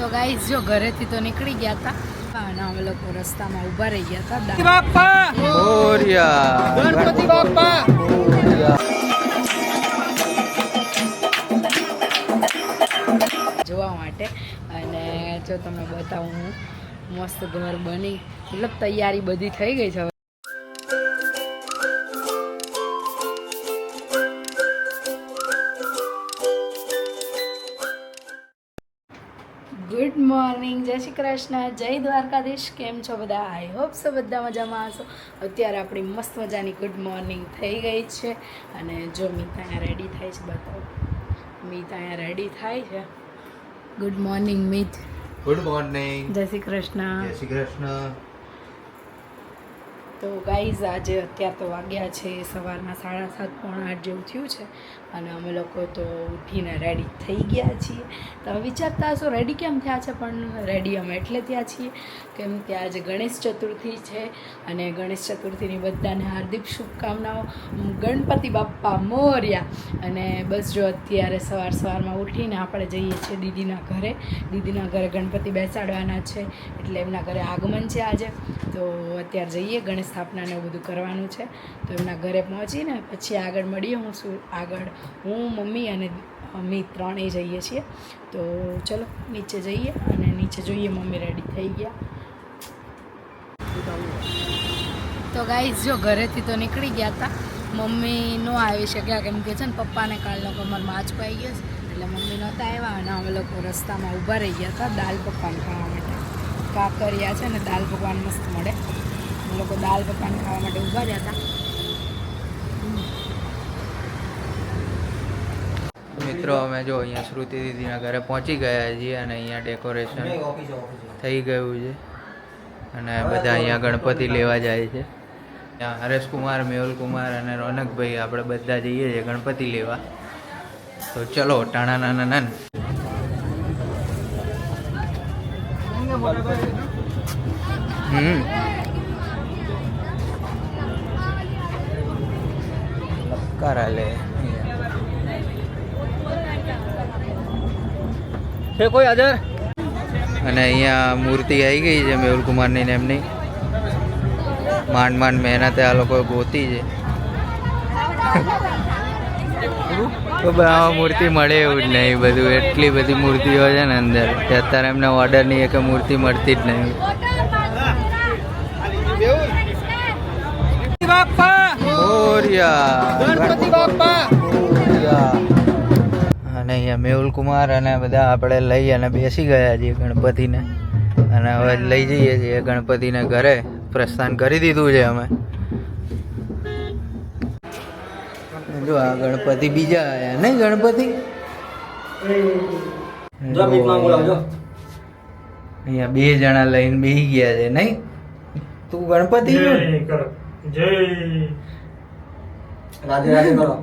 તો ગાઈઝ જો ઘરેથી તો નીકળી ગયા હતા. અને અમે લોકો રસ્તામાં ઊભા રહી ગયા હતા. બાપા! મોર્યા ગણપતિ બાપા! જોવા માટે. અને જો તમે બતાવું હું મસ્ત ઘર બની મતલબ તૈયારી બધી થઈ ગઈ છે હવે. મોર્નિંગ જય શ્રી કૃષ્ણ. જય દ્વારકાધીશ. કેમ છો બધા? આઈ હોપ સો બધા મજામાં હશો. અત્યારે આપણી મસ્ત મજાની ગુડ મોર્નિંગ થઈ ગઈ છે. અને જો મીતા અહીંયા રેડી થાય છે બતાવો. મીતા અહીંયા રેડી થાય છે. Good morning Meet. Good morning જય શ્રી કૃષ્ણ. જય શ્રી કૃષ્ણ. તો ગાઈઝ આજે અત્યાર તો વાગ્યા છે, સવારના સાડા સાત પોણા આઠ જેવું થયું છે અને અમે લોકો તો ઉઠીને રેડી થઈ ગયા છીએ. તમે વિચારતા હશો રેડી કેમ થયા છે? પણ રેડી અમે એટલે થયા છીએ કેમ કે આજે ગણેશ ચતુર્થી છે અને ગણેશ ચતુર્થીની બધાને હાર્દિક શુભકામનાઓ. ગણપતિ બાપ્પા મોર્યા અને બસ જો અત્યારે સવાર સવારમાં ઉઠીને આપણે જઈએ છીએ દીદીના ઘરે. દીદીના ઘરે ગણપતિ બેસાડવાના છે એટલે એમના ઘરે આગમન છે આજે. તો અત્યારે જઈએ ગણેશ સ્થાપનાને એવું બધું કરવાનું છે. તો એમના ઘરે પહોંચીને પછી આગળ મળીએ. હું શું, આગળ હું, મમ્મી અને મમ્મી ત્રણેય જઈએ છીએ. તો ચલો, નીચે જઈએ અને નીચે જોઈએ મમ્મી રેડી થઈ ગયા. તો ગાઈઝ જો ઘરેથી તો નીકળી ગયા હતા મમ્મી નો આવી શક્યા કેમ કે છે ને પપ્પાને કાલનો કમરમાં આંચકો આવી ગયો છે. એટલે મમ્મી નહોતા આવ્યા અને અમે લોકો રસ્તામાં ઊભા રહી ગયા હતા દાલ પકવાન ખાવા માટે. કાકરિયા છે ને દાલ પકવાન મસ્ત મળે. લોકો દાલ પકવાન ખાવા માટે ઊભા જ હતા. મિત્રો અમે જો અહીંયા શ્રુતિ દીદીના ઘરે પહોંચી ગયા છીએ અને અહીંયા ડેકોરેશન થઈ ગયું છે. અને બધા અહીંયા ગણપતિ લેવા જાય છે. ત્યાં હરેશકુમાર મેહુલકુમાર અને રોનકભાઈ આપણે બધા જઈએ છીએ ગણપતિ લેવા. તો ચલો ટાણા નાના નાન. હમ. કરાલે. છે કોઈ હાજર? અને અહીંયા મૂર્તિ આવી ગઈ છે મેહુલ કુમારની ને એમની. માંડ માંડ મહેનતે આ લોકો ગોતી છે. તો આમાં મૂર્તિ મળે એવું જ નહીં. બધું એટલી બધી મૂર્તિઓ છે ને અંદર. કે અત્યારે એમને ઓર્ડરની એક મૂર્તિ મળતી જ નહીં. મોર્યા ગણપતિ બાપા. મોર્યા. અને અહીંયા મેહુલ કુમાર અને બધા આપણે લઈ અને બેસી ગયા છીએ ગણપતિને. અને હવે લઈ જઈએ છીએ ગણપતિને ઘરે. પ્રસ્થાન કરી દીધું છે અમે. જો આ ગણપતિ બીજા આવ્યા નહીં ગણપતિ? અહીંયા બે જણા લઈને બેસી ગયા છે નહીં? તું ગણપતિ છો? ને? રાધે રાધે કરો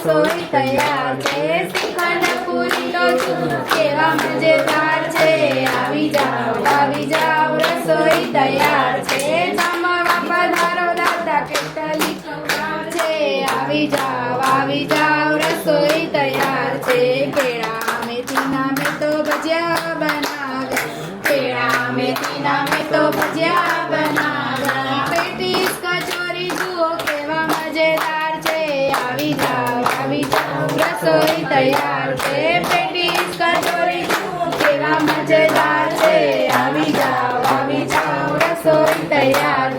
રસોઈ તૈયાર છે. શ્રીખંડ પૂરી તો છું કેવા મજેદાર છે. આવી જાઓ. મજેદાર છે આવી જાઓ આવી જાઓ રસોઈ તૈયાર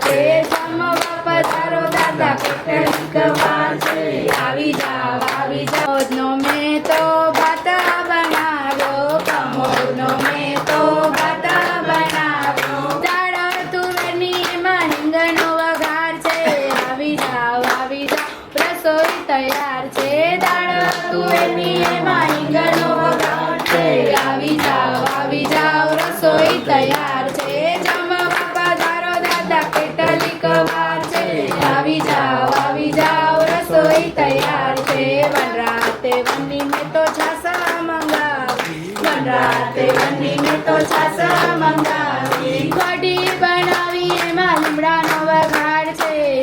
કઢી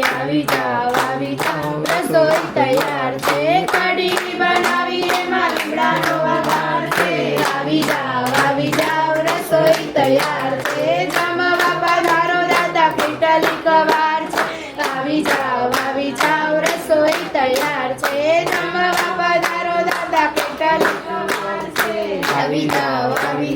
આવી જાવ આવી તૈયાર છે કઢી બનાવી એમાં લીમડાનો વઘાર છે આવી જાઓ. આવી જાવ રસોઈ તૈયાર છે જમવા પધારો દાદા દાદા છે આવી જાવ આવી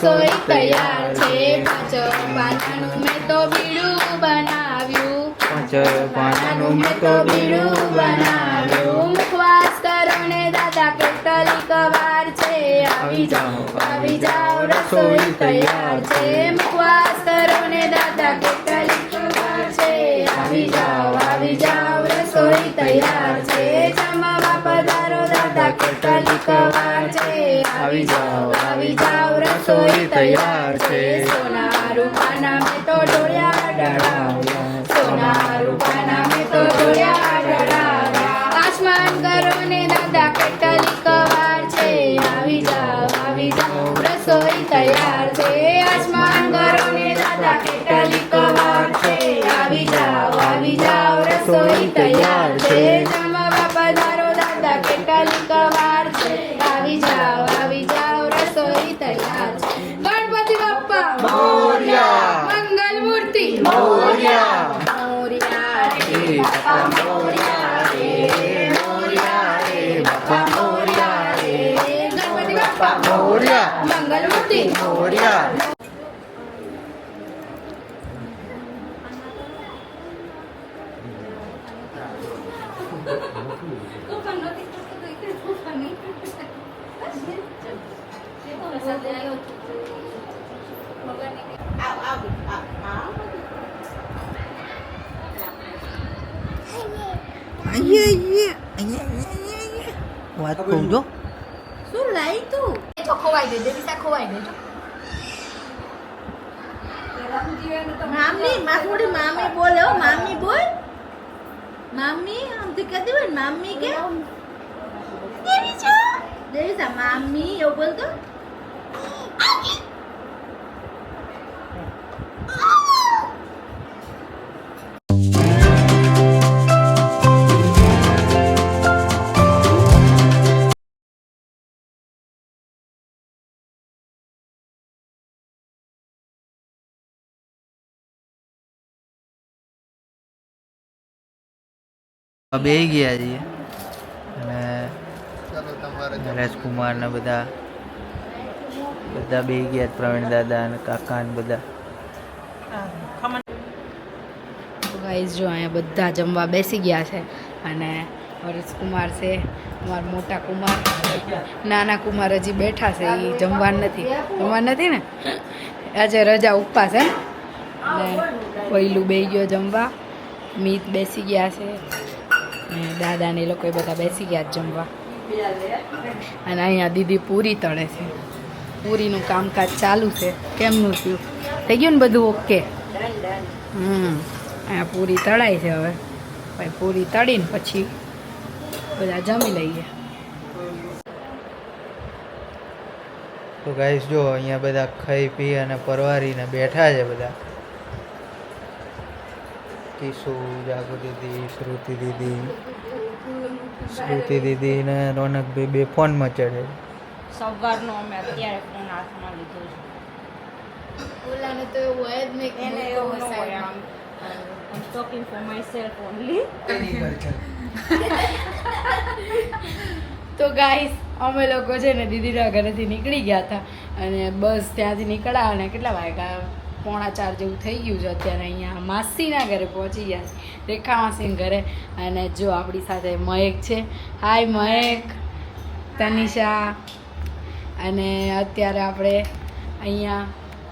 રસોઈ તૈયાર છે. પાંચ પાનાનું મેં તો બીડું બનાવ્યું. પાંચ પાનાનું મેં તો બીડું બનાવ્યું. મુખવાસ કરો ને દાદા કેટલી કવાર છે. આવી જાઓ આવી જાઓ રસોઈ તૈયાર છે. મુખવાસ કરો ને દાદા કેટલી કવાર છે. આવી જાઓ આવી જાઓ રસોઈ તૈયાર છે. જમવા પધારો દાદા કેટલી કવાર છે. આવી જાઓ આવી જાઓ રસોઈ તૈયાર છે. સોના રૂપાના મેં તો ડોળ્યા ડળાવ્યા ગણપતિ બાપ્પા મોરયા. મંગલ મૂર્તિ મોરિયા વાત કહું જો શું લાઈ તું એ તો ખોવાઈ દેજે વિસા ખોવાઈ દેજો મામી માથુડી મામી બોલે હો મામી બોલ મામી આમથી કહેતી હોય ને મામી કે દેવી છો દેવી સા મામી એવું બે ગયા છીએ. અને રાજકુમાર ને બધા બધા બે ગયા પ્રવીણ દાદા અને કાકા ને બધા. ગાઈઝ જો અહીંયા બધા જમવા બેસી ગયા છે અને હરેશ કુમાર છે અમારા મોટા કુમાર નાના કુમાર હજી બેઠા છે એ જમવા નથી. જમવા નથી ને? આજે રજા ઉપવાસ હે ને? પહેલું બે ગયો જમવા. મીત બેસી ગયા છે. ને દાદા ને એ લોકો બધા બેસી ગયા જમવા. અને અહીંયા દીદી પૂરી તળે છે. પૂરીનું કામકાજ ચાલુ છે. કેમનું થયું? થઈ ગયું ને બધું ઓકે? હમ. અહીંયા પૂરી તળાય છે હવે. પછી પૂરી તળીને પછી બધા જમી લઈએ. તો ગાઈસ જો અહીંયા બધા ખાઈ પી અને પરવારીને બેઠા છે બધા. કિશુ જાગુ દીદી શ્રુતિ દીદી શ્રુતિ દીદી ને રોનક બે ફોનમાં ચડે. સવારનો અમે અત્યારે ફોન હાથમાં લીધો છે. ઓલાને તો એવું હોય જ નહીં એને એવું ન હોય આમ. I'm talking for myself only. તો ગાઈસ અમે લોકો છે ને દીદીના ઘરેથી નીકળી ગયા હતા. અને બસ ત્યાંથી નીકળ્યા અને કેટલા વાગ્યા? પોણા ચાર જેવું થઈ ગયું છે અત્યારે અહીંયા માસીના ઘરે પહોંચી ગયા છે. રેખા માસીના ઘરે અને જો આપણી સાથે મહેક છે. હાય મહેક તનિષા. અને અત્યારે આપણે અહીંયા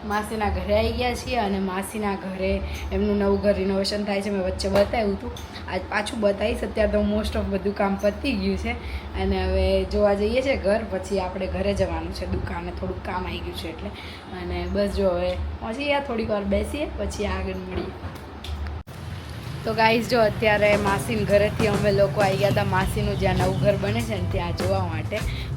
માસીના ઘરે આવી ગયા છીએ અને માસીના ઘરે એમનું નવું ઘર રિનોવેશન થાય છે. મેં વચ્ચે બતાવ્યું હતું. આજ પાછું બતાવીશ. અત્યારે તો મોસ્ટ ઓફ બધું કામ પતી ગયું છે. અને હવે જોવા જઈએ છીએ ઘર. પછી આપણે ઘરે જવાનું છે. દુકાને થોડુંક કામ આવી ગયું છે એટલે. અને બસ જો હવે પહોંચી થોડીક વાર બેસીએ. પછી આગળ મળીએ. તો ગાઈઝ જો અત્યારે માસીન ઘરેથી અમે લોકો આવી ગયા હતા. માસીનું જ્યાં નવું ઘર બને છે ને ત્યાં જોવા માટે.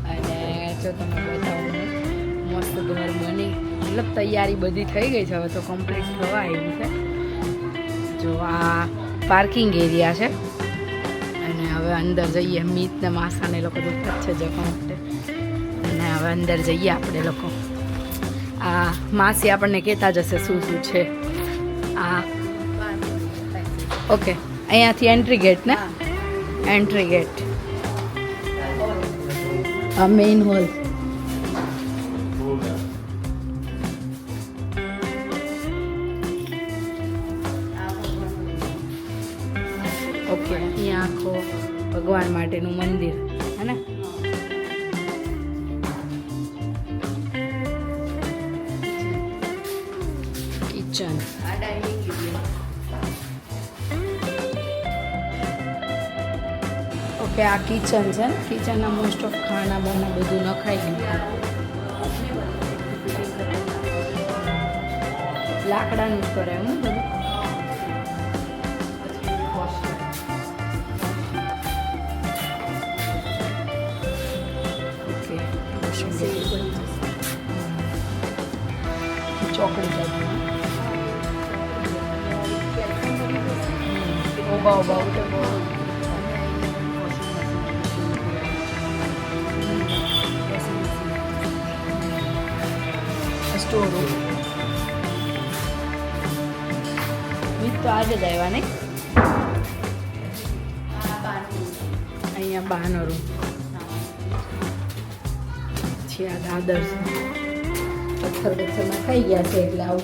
અને જો તમે બતાવો મસ્ત ઘર બની. મતલબ તૈયારી બધી થઈ ગઈ છે હવે તો કમ્પ્લીટ થવા આવી છે. જો આ પાર્કિંગ એરિયા છે. અને હવે અંદર જઈએ મીત ને માસાને લોકો દેખાત છે જવા માટે. અને હવે અંદર જઈએ આપણે લોકો. આ માસી આપણને કહેતા જશે શું શું છે. આ ઓકે અહીંયાથી એન્ટ્રી ગેટ ને? એન્ટ્રી ગેટ આ મેઇન હોલ ભગવાન માટેનું મંદિર, હે ને? કિચન ઓકે આ કિચન છે ને? કિચનના મોસ્ટ ઓફ ખાના બના, બધું નખાઈ ગયું. લાકડાનું જ કરે ને ચોકડી બાજુ ઊભા ઊભા ઉઠે બહુ સ્ટોર રૂમ મીત તો આજે જ આવ્યા નહીં અહીંયા બહારનો રૂમ પછી આ દાદર છે પથ્થર પથ્થરમાં ખાઈ ગયા છે એટલે આવું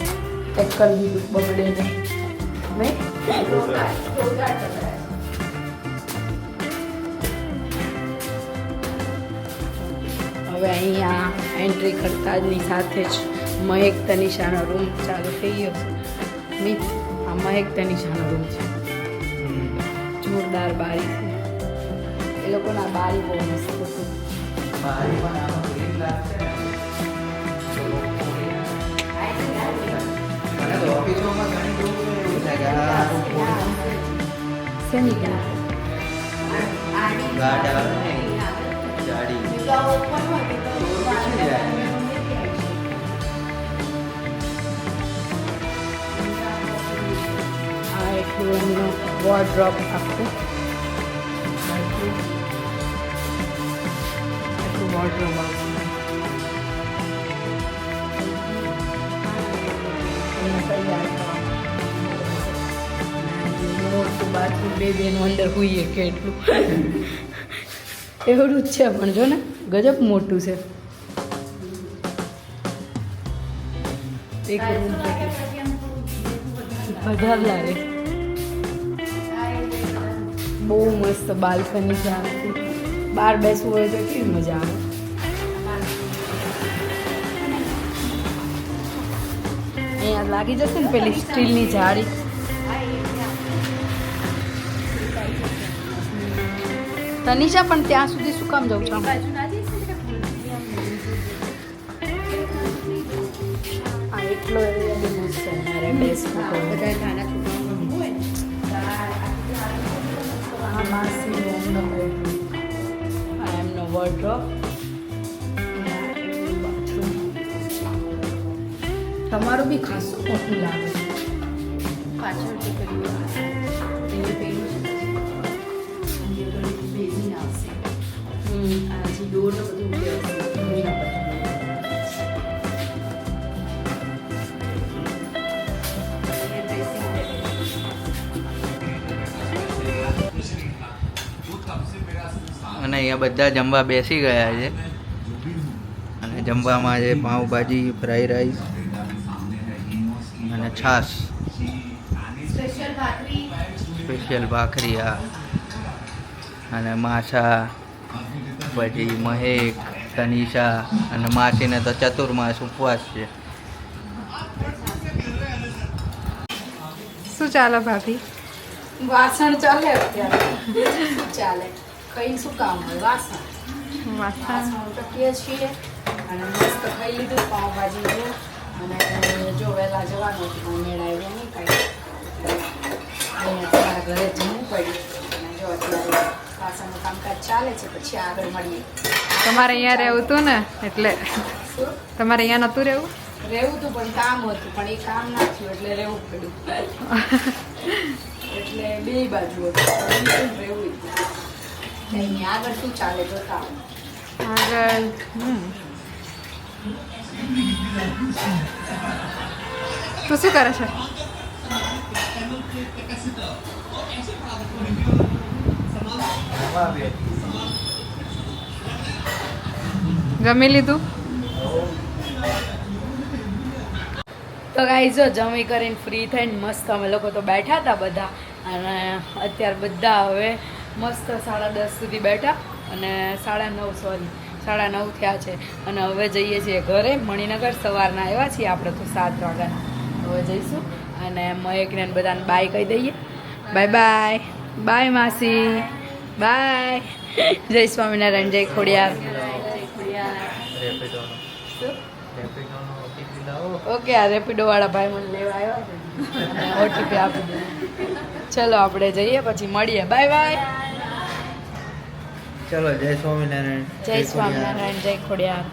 પેક કરી દીધું બગડે નહીં. નહીં? હવે અહીંયા એન્ટ્રી કરતા જની સાથે જ મહેક તનિષાનો રૂમ ચાલુ થઈ ગયો છે. મિત, આ મહેક તનિષાનો રૂમ છે. જોરદાર બારી છે. એ લોકોના બારી બહુ મસ્ત હતું બારી પણ આમાં green લાગશે ને. મને તો ઓફિસોમાં ઘણી જોવું તો એવું થાય કે આ હારું પૂરું. બે બેનું અંદર હોઈએ કે એટલું. એવડું જ છે પણ જો ને, ગજબ મોટું છે. બહુ મસ્ત બાલ્કની છે બહાર બેસવું હોય તો કેવી મજા આવે. અહીંયા લાગી જશે ને પેલી સ્ટીલની જાળી? તનિષા પણ ત્યાં સુધી શું કામ જવું છું એટલો એમનો વોર્ડ્રોબ તમારું બી ખાસું મોટું લાગે. છે પાછળ આ જે બધું વ્યવસ્થિત અને અહીંયા બધા જમવા બેસી ગયા છે. અને જમવામાં છે પાઉંભાજી ફ્રાઈ રાઈસ અને છાશ. સ્પેશિયલ ભાખરી. આ અને માછા પછી મહેક તનિષા અને માસીને તો ચતુર્માસ ઉપવાસ છે. શું ચાલે ભાભી? વાસણ ચાલે અત્યારે. શું ચાલે. કઈ શું કામ હોય? વાસણ. વાસણ. ટકીએ છીએ અને મસ્ત ખાઈ લીધું પાઉંભાજી અને જો વહેલા જવાનું હતું આવ્યો નહીં કાંઈ. તમારા ઘરે જમવું પડ્યું. અને જો અત્યારે વાસણનું કામકાજ ચાલે છે પછી આગળ મળીએ. તમારે અહીંયા રહેવું હતું ને? એટલે તમારે અહીંયા નહોતું રહેવું? રહેવું હતું પણ કામ હતું પણ એ કામ ના થયું એટલે રહેવું પડ્યું. એટલે બે બાજુ હતું રહેવું અહીંયા આગળ શું ચાલે જોતા આગળ. તું શું કરે છે? જમી લીધું? તો ગાઈ જો જમી કરીને ફ્રી થઈને મસ્ત અમે લોકો તો બેઠા હતા બધા. અને અત્યારે બધા હવે મસ્ત સાડા દસ સુધી બેઠા અને સાડા નવ સોરી સાડા નવ થયા છે. અને હવે જઈએ છીએ ઘરે. મણિનગર સવારના આવ્યા છીએ આપણે તો સાત વાગ્યા. હવે જઈશું. અને મયકને બધાને બાય કહી દઈએ. બાય બાય બાય માસી. બાય. જય સ્વામિનારાયણ જય ખોડિયાર. ઓકે આ રેપિડો વાળા ભાઈ મને લેવા આવ્યા ઓટીપી આપી દીધું ચલો આપણે જઈએ પછી મળીએ. Bye bye. ચલો જય સ્વામિનારાયણ જય સ્વામિનારાયણ જય ખોડિયાર.